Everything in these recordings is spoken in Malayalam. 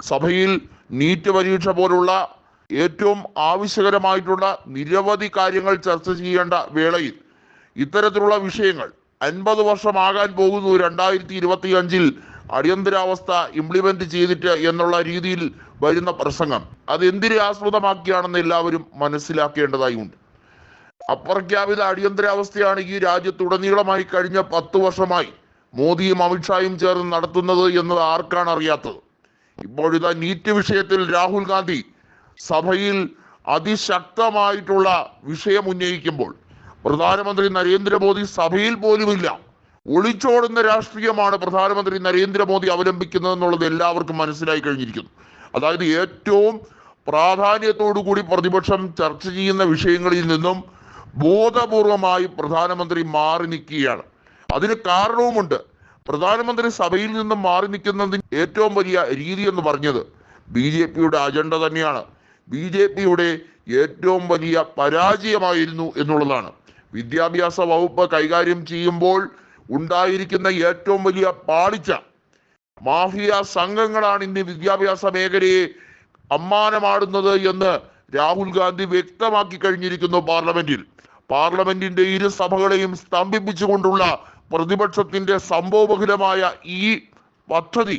സഭയിൽ നീറ്റ് പരീക്ഷ പോലുള്ള ഏറ്റവും ആവശ്യകരമായിട്ടുള്ള നിരവധി കാര്യങ്ങൾ ചർച്ച ചെയ്യേണ്ട വേളയിൽ ഇത്തരത്തിലുള്ള വിഷയങ്ങൾ അൻപത് വർഷമാകാൻ പോകുന്നു രണ്ടായിരത്തി ഇരുപത്തി അഞ്ചിൽ അടിയന്തരാവസ്ഥ ഇംപ്ലിമെന്റ് ചെയ്തിട്ട് എന്നുള്ള രീതിയിൽ വരുന്ന പ്രസംഗം. അത് എന്തിനെ ആസ്പദമാക്കിയാണെന്ന് എല്ലാവരും മനസ്സിലാക്കേണ്ടതായി ഉണ്ട് അപ്രഖ്യാപിത അടിയന്തരാവസ്ഥയാണ് ഈ രാജ്യത്തുടനീളമായി കഴിഞ്ഞ പത്ത് വർഷമായി മോദിയും അമിത്ഷായും ചേർന്ന് നടത്തുന്നത് എന്നത് ആർക്കാണ് അറിയാത്തത്? ഇപ്പോഴിതാ നീറ്റ് വിഷയത്തിൽ രാഹുൽ ഗാന്ധി സഭയിൽ അതിശക്തമായിട്ടുള്ള വിഷയം ഉന്നയിക്കുമ്പോൾ പ്രധാനമന്ത്രി നരേന്ദ്രമോദി സഭയിൽ പോലുമില്ല. ഒളിച്ചോടുന്ന രാഷ്ട്രീയമാണ് പ്രധാനമന്ത്രി നരേന്ദ്രമോദി അവലംബിക്കുന്നത് എന്നുള്ളത് എല്ലാവർക്കും മനസ്സിലായി കഴിഞ്ഞിരിക്കുന്നു. അതായത് ഏറ്റവും പ്രാധാന്യത്തോടു കൂടി പ്രതിപക്ഷം ചർച്ച ചെയ്യുന്ന വിഷയങ്ങളിൽ നിന്നും ബോധപൂർവമായി പ്രധാനമന്ത്രി മാറി നിൽക്കുകയാണ്. അതിന് കാരണവുമുണ്ട്. പ്രധാനമന്ത്രി സഭയിൽ നിന്നും മാറി നിൽക്കുന്നതിന് ഏറ്റവും വലിയ രീതി എന്ന് പറഞ്ഞത് ബി ജെ പിയുടെ അജണ്ട തന്നെയാണ്. ബി ജെ പിയുടെ ഏറ്റവും വലിയ പരാജയമായിരുന്നു എന്നുള്ളതാണ്. വിദ്യാഭ്യാസ വകുപ്പ് കൈകാര്യം ചെയ്യുമ്പോൾ ഉണ്ടായിരിക്കുന്ന ഏറ്റവും വലിയ പാളിച്ച മാഫിയ സംഘങ്ങളാണ് ഇന്ന് വിദ്യാഭ്യാസ മേഖലയെ അമ്മാനമാടുന്നത് എന്ന് രാഹുൽ ഗാന്ധി വ്യക്തമാക്കി കഴിഞ്ഞിരിക്കുന്നു പാർലമെന്റിൽ. പാർലമെന്റിന്റെ ഇരു സഭകളെയും സ്തംഭിപ്പിച്ചുകൊണ്ടുള്ള പ്രതിപക്ഷത്തിന്റെ സംഭവബഹുലമായ ഈ പദ്ധതി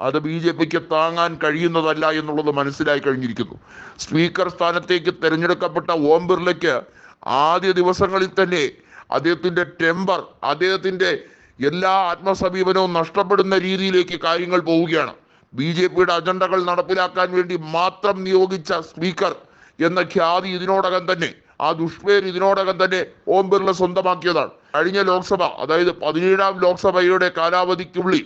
അത് ബി ജെ പിക്ക് താങ്ങാൻ കഴിയുന്നതല്ല എന്നുള്ളത് മനസ്സിലായി കഴിഞ്ഞിരിക്കുന്നു. സ്പീക്കർ സ്ഥാനത്തേക്ക് തിരഞ്ഞെടുക്കപ്പെട്ട ഓം ബിർലയ്ക്ക് ആദ്യ ദിവസങ്ങളിൽ തന്നെ അദ്ദേഹത്തിന്റെ ടെമ്പർ അദ്ദേഹത്തിന്റെ എല്ലാ ആത്മസമീപനവും നഷ്ടപ്പെടുന്ന രീതിയിലേക്ക് കാര്യങ്ങൾ പോവുകയാണ്. ബി ജെ പിയുടെ അജണ്ടകൾ നടപ്പിലാക്കാൻ വേണ്ടി മാത്രം നിയോഗിച്ച സ്പീക്കർ എന്ന ഖ്യാതി ഇതിനോടകം തന്നെ ആ ദുഷ്പേര് ഇതിനോടകം തന്നെ ഓം ബിർള സ്വന്തമാക്കിയതാണ്. കഴിഞ്ഞ ലോക്സഭ അതായത് പതിനേഴാം ലോക്സഭയുടെ കാലാവധിക്കുള്ളിൽ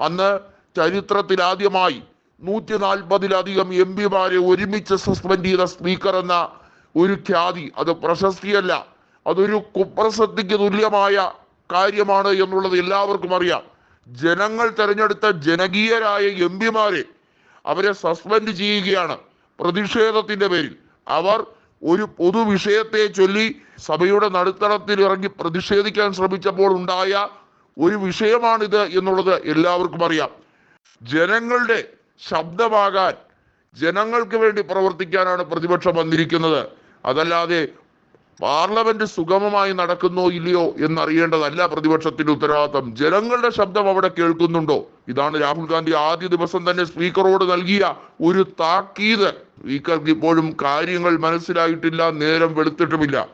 അന്ന് ചരിത്രത്തിലാദ്യമായി നൂറ്റി നാൽപ്പതിലധികം എം പിമാരെ ഒരുമിച്ച് സസ്പെൻഡ് ചെയ്ത സ്പീക്കർ എന്ന ഒരു ഖ്യാതി അത് പ്രശസ്തിയല്ല അതൊരു കുപ്രസക്തിക്ക് തുല്യമായ കാര്യമാണ് എന്നുള്ളത് എല്ലാവർക്കും അറിയാം. ജനങ്ങൾ തെരഞ്ഞെടുത്ത ജനകീയരായ എം പിമാരെ അവരെ സസ്പെൻഡ് ചെയ്യുകയാണ് പ്രതിഷേധത്തിന്റെ പേരിൽ. അവർ ഒരു പൊതു വിഷയത്തെ ചൊല്ലി സഭയുടെ നടുത്തളത്തിൽ ഇറങ്ങി പ്രതിഷേധിക്കാൻ ശ്രമിച്ചപ്പോൾ ഉണ്ടായ ഒരു വിഷയമാണിത് എന്നുള്ളത് എല്ലാവർക്കും അറിയാം. ജനങ്ങളുടെ ശബ്ദമാകാൻ ജനങ്ങൾക്ക് വേണ്ടി പ്രവർത്തിക്കാനാണ് പ്രതിപക്ഷം വന്നിരിക്കുന്നത്. അതല്ലാതെ പാർലമെന്റ് സുഗമമായി നടക്കുന്നോ ഇല്ലയോ എന്നറിയേണ്ടതല്ല പ്രതിപക്ഷത്തിന്റെ ഉത്തരവാദിത്തം. ജനങ്ങളുടെ ശബ്ദം അവിടെ കേൾക്കുന്നുണ്ടോ? ഇതാണ് രാഹുൽ ഗാന്ധി ആദ്യ ദിവസം തന്നെ സ്പീക്കറോട് നൽകിയ ഒരു താക്കീത്. സ്പീക്കർക്ക് ഇപ്പോഴും കാര്യങ്ങൾ മനസ്സിലായിട്ടില്ല നേരം വെളുത്തിട്ടുമില്ല.